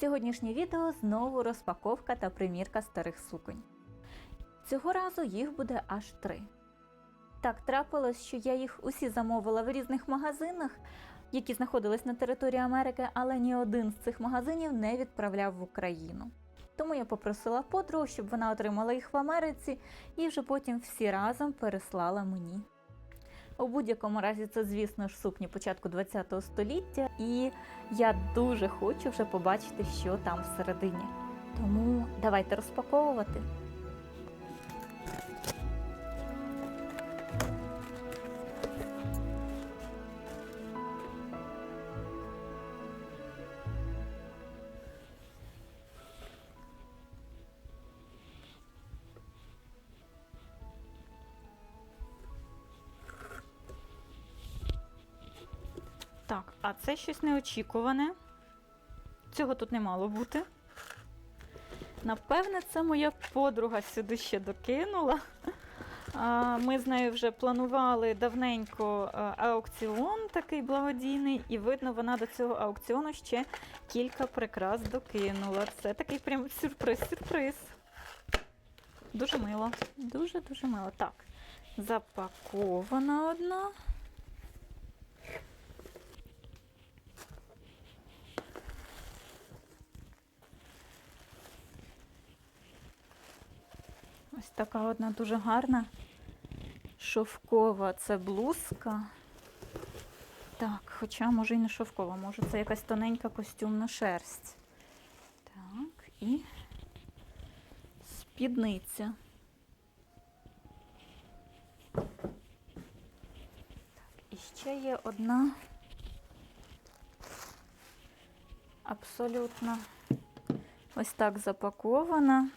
Сьогоднішнє відео знову розпаковка та примірка старих суконь. Цього разу їх буде аж три. Так трапилось, що я їх усі замовила в різних магазинах, які знаходились на території Америки, але ні один з цих магазинів не відправляв в Україну. Тому я попросила подругу, щоб вона отримала їх в Америці і вже потім всі разом переслала мені. У будь-якому разі, це, звісно ж, сукні початку ХХ століття, і я дуже хочу вже побачити, що там всередині. Тому давайте розпаковувати. Так, а це щось неочікуване. Цього тут не мало бути. Напевне, це моя подруга сюди ще докинула. Ми з нею вже планували давненько аукціон такий благодійний, і видно, вона до цього аукціону ще кілька прикрас докинула. Це такий прям сюрприз-сюрприз. Дуже мило. Дуже-дуже мило. Так, запакована одна. Така одна дуже гарна шовкова це блузка. Так, хоча, може, і не шовкова, може це якась тоненька костюмна шерсть. Так, і спідниця. Так, і ще є одна абсолютно ось так запакована.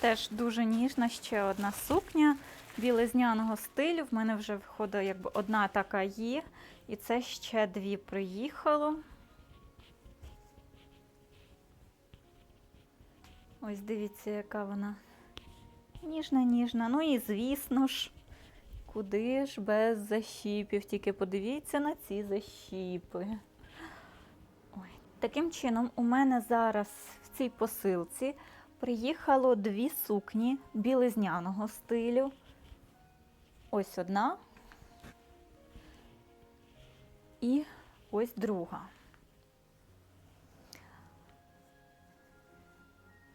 Теж дуже ніжна ще одна сукня білизняного стилю. В мене вже входить якби одна така є, і це ще дві приїхало. Ось дивіться, яка вона ніжна-ніжна. Ну і звісно ж, куди ж без защіпів. Тільки подивіться на ці защіпи. Ой. Таким чином, у мене зараз в цій посилці приїхало дві сукні білизняного стилю. Ось одна. І ось друга.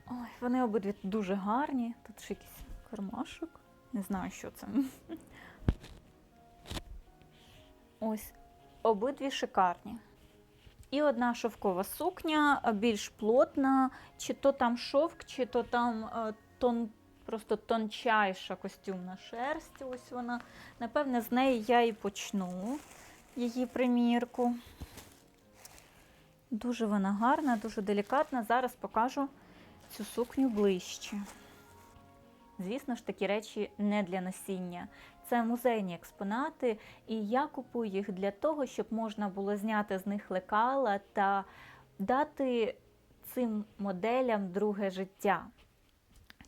Ой, вони обидві дуже гарні. Тут ще якийсь кармашок. Не знаю, що це. Ось обидві шикарні. І одна шовкова сукня, більш плотна, чи то там шовк, чи то там е, тон, просто тончайша костюмна шерсть. Ось вона. Напевне, з неї я і почну її примірку. Дуже вона гарна, дуже делікатна. Зараз покажу цю сукню ближче. Звісно ж, такі речі не для носіння. Це музейні експонати, і я купую їх для того, щоб можна було зняти з них лекала та дати цим моделям друге життя.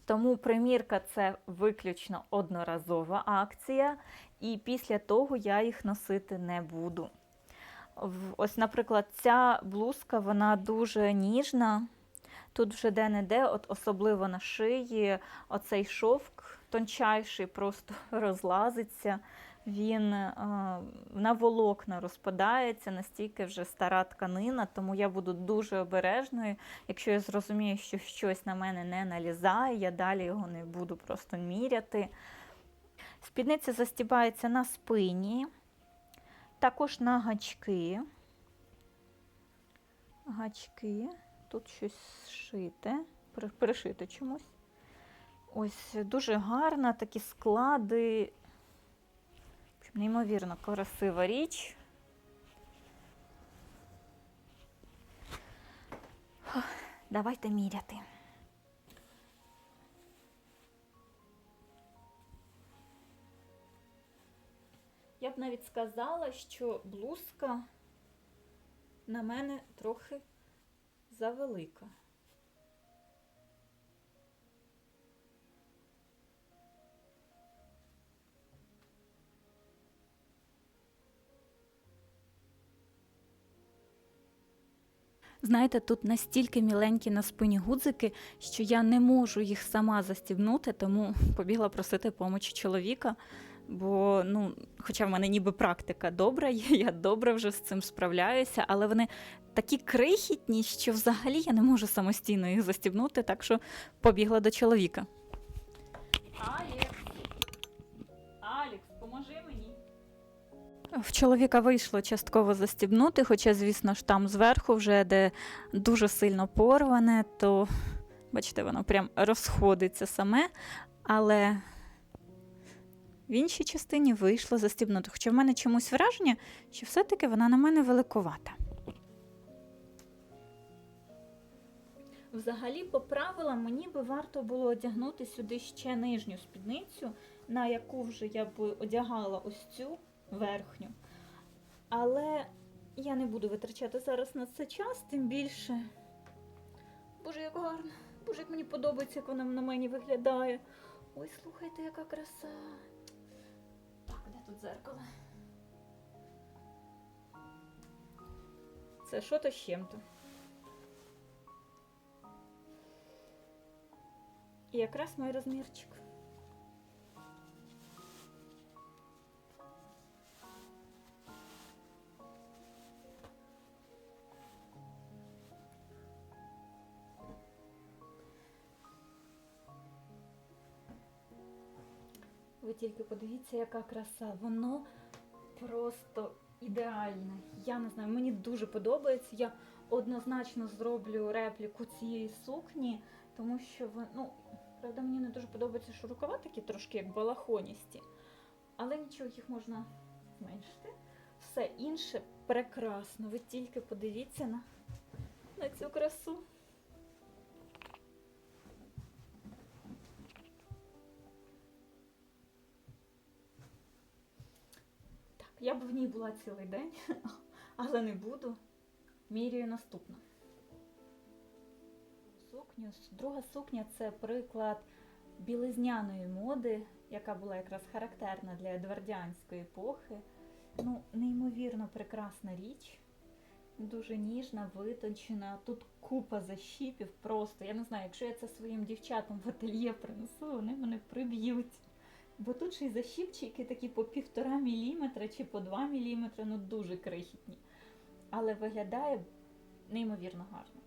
Тому примірка це виключно одноразова акція, і після того я їх носити не буду. Ось, наприклад, ця блузка вона дуже ніжна. Тут вже де-не-де, от особливо на шиї, оцей шовк тончайший просто розлазиться. Він е, на волокна розпадається, настільки вже стара тканина, тому я буду дуже обережною. Якщо я зрозумію, що щось на мене не налізає, я далі його не буду просто міряти. Спідниця застібається на спині, також на гачки. Гачки. Тут щось шите, при- пришите чомусь. Ось дуже гарна, такі склади. Неймовірно красива річ. Давайте міряти. Я б навіть сказала, що блузка на мене трохи завелика. Знаєте, тут настільки міленькі на спині гудзики, що я не можу їх сама застібнути, тому побігла просити помочі чоловіка. Бо, ну, хоча в мене ніби практика добра, є, я добре вже з цим справляюся, але вони такі крихітні, що взагалі я не можу самостійно їх застібнути, так що побігла до чоловіка. Алекс, Алекс, В чоловіка вийшло частково застібнути, хоча, звісно ж, там зверху, вже де дуже сильно порване, то бачите, воно прям розходиться саме. Але в іншій частині вийшло застібнути. Хоча в мене чомусь враження, що все-таки вона на мене великовата. Взагалі, по правилам, мені би варто було одягнути сюди ще нижню спідницю, на яку вже я б одягала ось цю верхню. Але я не буду витрачати зараз на це час, тим більше. Боже, як гарно. Боже, як мені подобається, як вона на мені виглядає. Ой, слухайте, яка краса. Так, де тут дзеркало? Це що то з чим-то. І якраз мій розмірчик. Тільки подивіться, яка краса. Воно просто ідеальне. Я не знаю, мені дуже подобається. Я однозначно зроблю репліку цієї сукні, тому що ну, правда, мені не дуже подобається, що рукава такі трошки як балахоністі. Але нічого, їх можна зменшити. Все інше прекрасно. Ви тільки подивіться на, на цю красу. Б в ній була цілий день, але не буду. Міряю наступну. Сукню. Друга сукня це приклад білизняної моди, яка була якраз характерна для едвардіанської епохи. Ну, неймовірно прекрасна річ. Дуже ніжна, витончена. Тут купа защіпів просто. Я не знаю, якщо я це своїм дівчатам в ательє принесу, вони мене приб'ють. Бо тут ще й защіпчики такі по півтора міліметра чи по два міліметри, ну дуже крихітні. Але виглядає неймовірно гарно.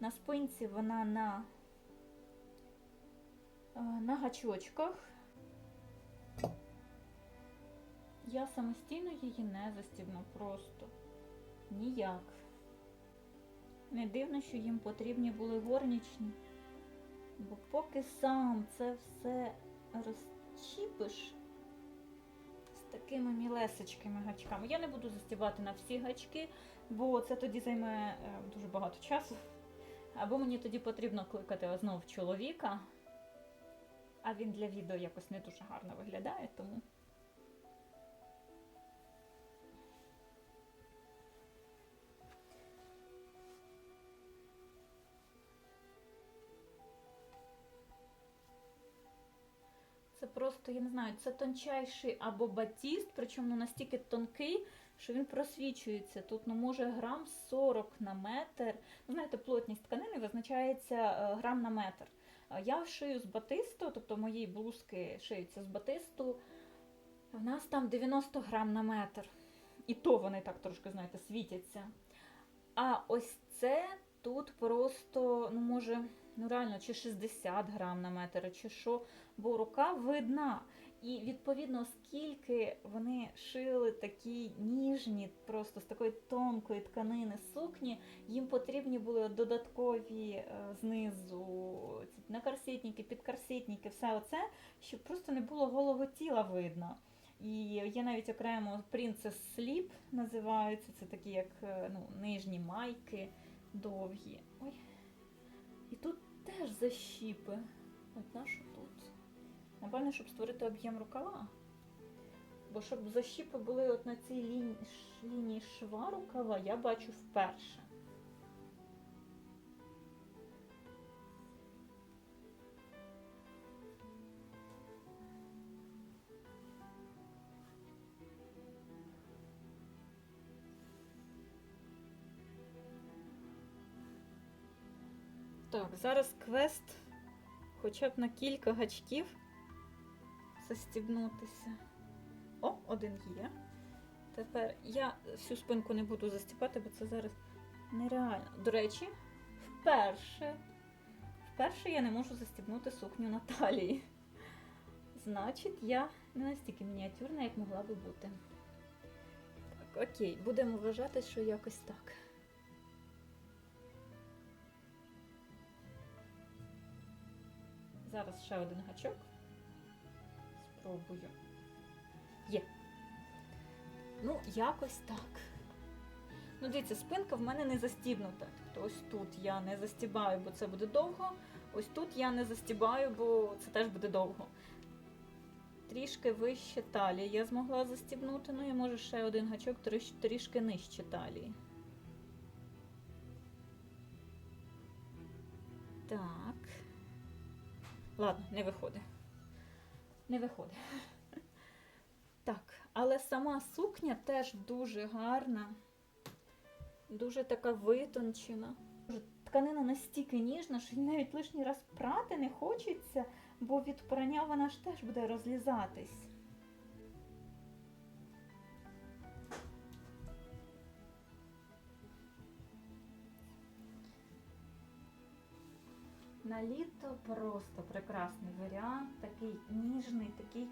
На спинці вона на, е, на гачочках. Я самостійно її не застібну просто ніяк. Не дивно, що їм потрібні були горнічні. Бо поки сам це все розчіпиш з такими мілесечкими гачками. Я не буду застібати на всі гачки, бо це тоді займе е, дуже багато часу. Або мені тоді потрібно кликати знов чоловіка, а він для відео якось не дуже гарно виглядає, тому. Просто, я не знаю, це тончайший або батіст, причому ну, настільки тонкий, що він просвічується. Тут ну, може грам 40 на метр. Ну, знаєте, плотність тканини визначається е, грам на метр. Е, Я шию з батисту, тобто мої блузки шиються з батисту. В нас там 90 грам на метр. І то вони так трошки, знаєте, світяться. А ось це тут просто, ну, може, ну реально, чи 60 грам на метр, чи що, бо рука видна. І відповідно, оскільки вони шили такі ніжні, просто з такої тонкої тканини сукні, їм потрібні були додаткові е, знизу накарсітники, підкарсітники, все оце, щоб просто не було голого тіла видно. І є навіть окремо Princess Slip називаються, це такі як е, ну, нижні майки довгі. Ой. І тут теж защіпи. От на що тут? Напевно, щоб створити об'єм рукава. Бо щоб защіпи були от на цій лінії, лінії шва рукава, я бачу вперше. Так, зараз квест хоча б на кілька гачків застібнутися. О, один є. Тепер я всю спинку не буду застіпати, бо це зараз нереально. До речі, вперше, вперше я не можу застібнути сукню на талії. Значить, я не настільки мініатюрна, як могла би бути. Так, окей, будемо вважати, що якось так. Зараз ще один гачок. Спробую. Є. Ну, якось так. Ну, дивіться, спинка в мене не застібнута. Тобто ось тут я не застібаю, бо це буде довго. Ось тут я не застібаю, бо це теж буде довго. Трішки вище талії я змогла застібнути, ну і може ще один гачок тріш- трішки нижче талії. Так. Ладно, не виходить. Не виходить. Так, але сама сукня теж дуже гарна, дуже така витончена. Тканина настільки ніжна, що навіть лишній раз прати не хочеться, бо від прання вона ж теж буде розлізатись. На літо просто прекрасний варіант, такий ніжний, такий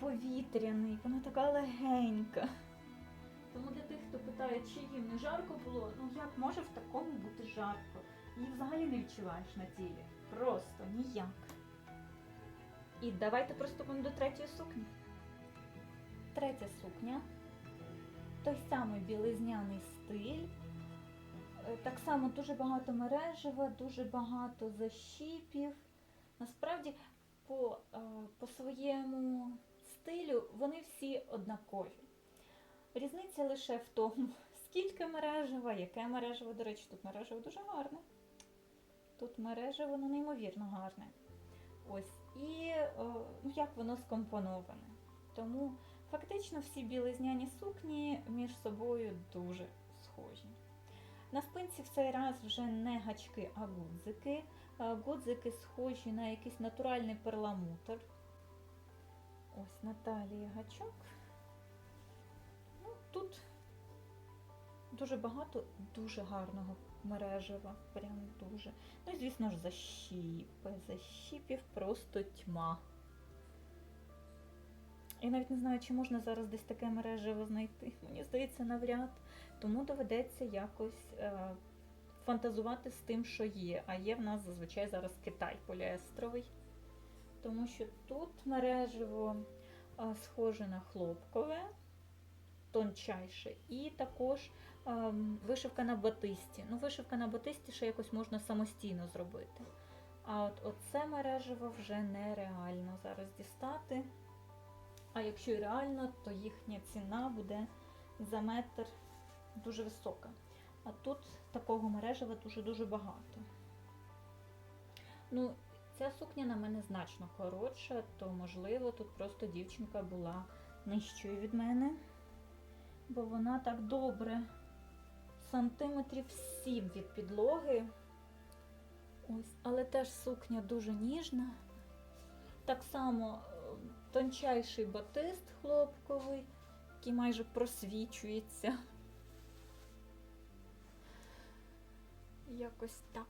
повітряний, вона така легенька. Тому для тих, хто питає, чи їм не жарко було, ну як може в такому бути жарко? Її взагалі не відчуваєш на тілі. Просто ніяк. І давайте приступимо до третьої сукні. Третя сукня. Той самий білизняний стиль. Е, Так само дуже багато мережева, дуже багато защіпів. Насправді, по, е, по своєму стилю вони всі однакові. Різниця лише в тому, скільки мережева, яке мережево. До речі, тут мережево дуже гарне. Тут мережево ну, неймовірно гарне. Ось. І е, ну, як воно скомпоноване. Тому фактично всі білизняні сукні між собою дуже схожі. На спинці в цей раз вже не гачки, а гудзики. Е, Гудзики схожі на якийсь натуральний перламутр. Ось на гачок. Ну, тут дуже багато дуже гарного мережева. Прям дуже. Ну і звісно ж защіпи. Защіпів просто тьма. Я навіть не знаю, чи можна зараз десь таке мережево знайти. Мені здається, навряд. Тому доведеться якось е, фантазувати з тим, що є. А є в нас зазвичай зараз Китай поліестровий. Тому що тут мережево е, схоже на хлопкове, тончайше, і також е, вишивка на батисті. Ну, вишивка на батисті ще якось можна самостійно зробити. А от оце мережево вже нереально зараз дістати. А якщо і реально, то їхня ціна буде за метр дуже висока. А тут такого мережева дуже-дуже багато. Ну, ця сукня на мене значно коротша, то можливо тут просто дівчинка була нижчою від мене, бо вона так добре сантиметрів 7 від підлоги. Ось, але теж сукня дуже ніжна. Так само тончайший батист хлопковий, який майже просвічується. Якось так.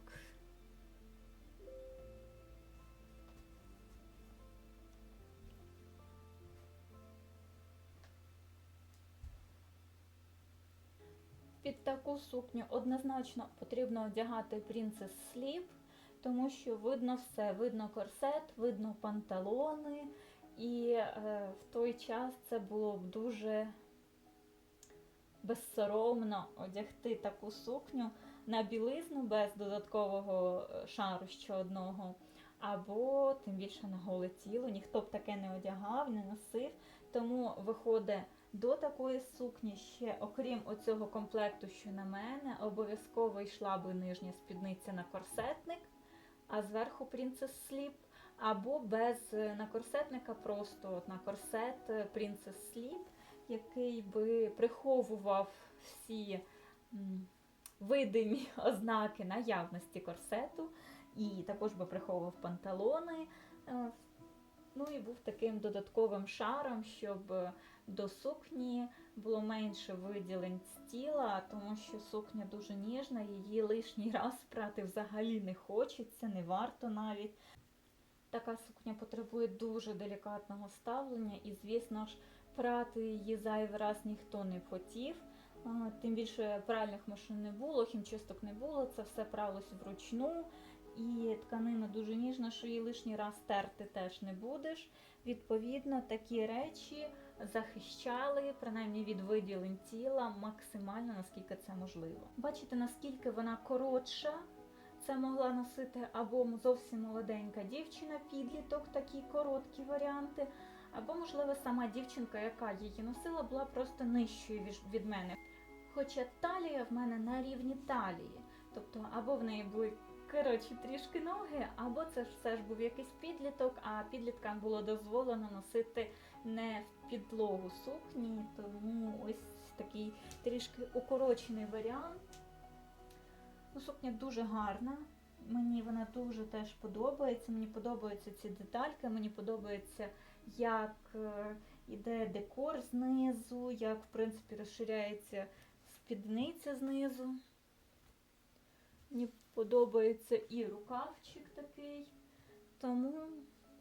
Під таку сукню однозначно потрібно одягати Princess Sleeve, тому що видно все, видно корсет, видно панталони, і е, в той час це було б дуже безсоромно одягти таку сукню на білизну без додаткового е, шару ще одного, або тим більше на голе тіло. Ніхто б таке не одягав, не носив. тому виходить до такої сукні ще, окрім оцього комплекту, що на мене, обов'язково йшла би нижня спідниця на корсетник, а зверху Princess Slip, або без е, накорсетника, просто от на корсет е, Princess Slip, який би приховував всі видимі ознаки наявності корсету, і також би приховував панталони. е, Ну і був таким додатковим шаром, щоб до сукні було менше виділень з тіла, тому що сукня дуже ніжна, її лишній раз прати взагалі не хочеться, не варто навіть. Така сукня потребує дуже делікатного ставлення, і, звісно ж, прати її зайвий раз ніхто не хотів. Тим більше пральних машин не було, хімчисток не було, це все пралось вручну. І тканина дуже ніжна, що її лишній раз терти теж не будеш. Відповідно, такі речі захищали принаймні від виділень тіла максимально наскільки це можливо. Бачите, наскільки вона коротша. Це могла носити або зовсім молоденька дівчина, підліток, такі короткі варіанти, або, можливо, сама дівчинка, яка її носила, була просто нижчою від- мене. Хоча талія в мене на рівні талії. Тобто, або в неї були коротші трішки ноги, або це ж все ж був якийсь підліток, а підліткам було дозволено носити не в підлогу сукні, тому ось такий трішки укорочений варіант. Ну, сукня дуже гарна. Мені вона дуже теж подобається. Мені подобаються ці детальки, мені подобається, як е, іде декор знизу, як в принципі розширяється спідниця знизу. Мені подобається і рукавчик такий. Тому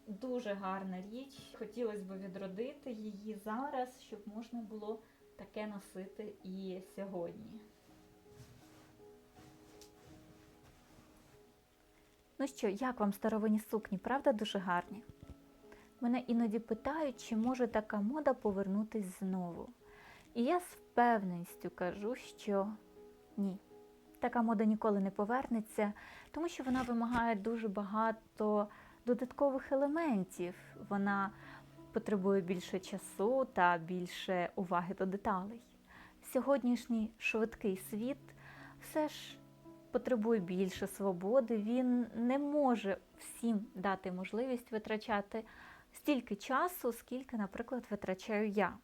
дуже гарна річ. Хотілося б відродити її зараз, щоб можна було таке носити і сьогодні. Ну що, як вам старовинні сукні, правда дуже гарні? Мене іноді питають, чи може така мода повернутись знову. І я з впевненістю кажу, що ні. Така мода ніколи не повернеться, тому що вона вимагає дуже багато додаткових елементів. Вона потребує більше часу та більше уваги до деталей. Сьогоднішній швидкий світ все ж потребує більше свободи. Він не може всім дати можливість витрачати стільки часу, скільки, наприклад, витрачаю я.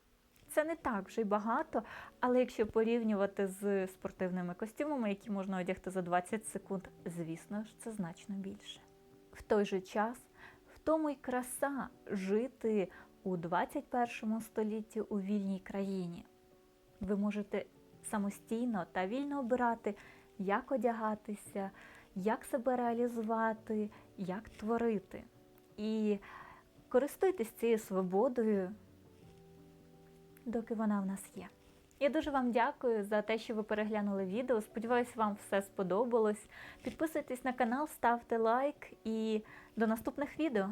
Це не так вже й багато, але якщо порівнювати з спортивними костюмами, які можна одягти за 20 секунд, звісно ж, це значно більше. В той же час, в тому й краса жити у 21 столітті у вільній країні. Ви можете самостійно та вільно обирати, як одягатися, як себе реалізувати, як творити. І користуйтесь цією свободою, доки вона в нас є. Я дуже вам дякую за те, що ви переглянули відео. Сподіваюсь, вам все сподобалось. Підписуйтесь на канал, ставте лайк і до наступних відео.